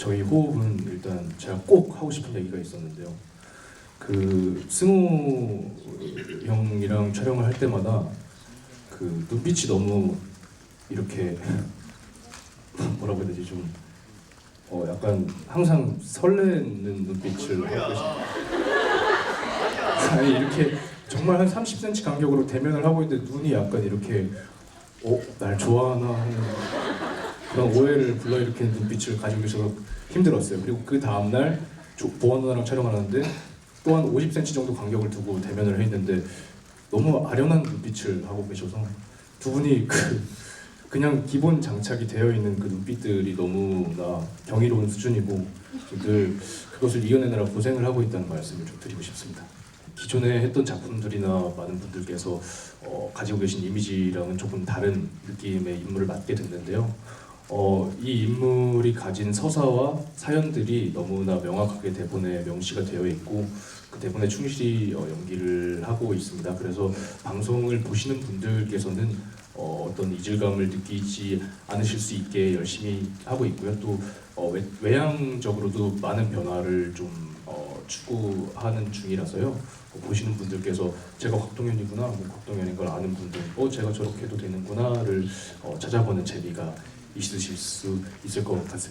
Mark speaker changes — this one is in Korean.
Speaker 1: 저희 호흡은 일단 제가 꼭 하고 싶은 얘기가 있었는데요. 그 승우 형이랑 촬영을 할 때마다 그 눈빛이 너무 이렇게 뭐라고 해야 되지 좀 어, 약간 항상 설레는 눈빛을 하고 계십니다. 아니 이렇게 정말 한 30cm 간격으로 대면을 하고 있는데 눈이 약간 이렇게 어? 날 좋아하나 하는 그런 오해를 불러일으키는 눈빛을 가지고 계셔서 힘들었어요. 그리고 그 다음날 조- 보안 누나랑 촬영하는데 또한 50cm 정도 간격을 두고 대면을 했는데 너무 아련한 눈빛을 하고 계셔서 두 분이 그 그냥 기본 장착이 되어 있는 그 눈빛들이 너무나 경이로운 수준이고 늘 그것을 이겨내느라 고생을 하고 있다는 말씀을 좀 드리고 싶습니다. 기존에 했던 작품들이나 많은 분들께서 어, 가지고 계신 이미지랑은 조금 다른 느낌의 인물을 맡게 됐는데요. 어, 이 인물이 가진 서사와 사연들이 너무나 명확하게 대본에 명시가 되어 있고 그 대본에 충실히 어, 연기를 하고 있습니다. 그래서 방송을 보시는 분들께서는 어, 어떤 이질감을 느끼지 않으실 수 있게 열심히 하고 있고요. 또 어, 외, 외향적으로도 많은 변화를 좀 어, 추구하는 중이라서요. 어, 보시는 분들께서 제가 곽동현이구나, 뭐 곽동현인 걸 아는 분들, 어 제가 저렇게 해도 되는구나를 어, 찾아보는 재미가 있으실 수 있을 것 같습니다.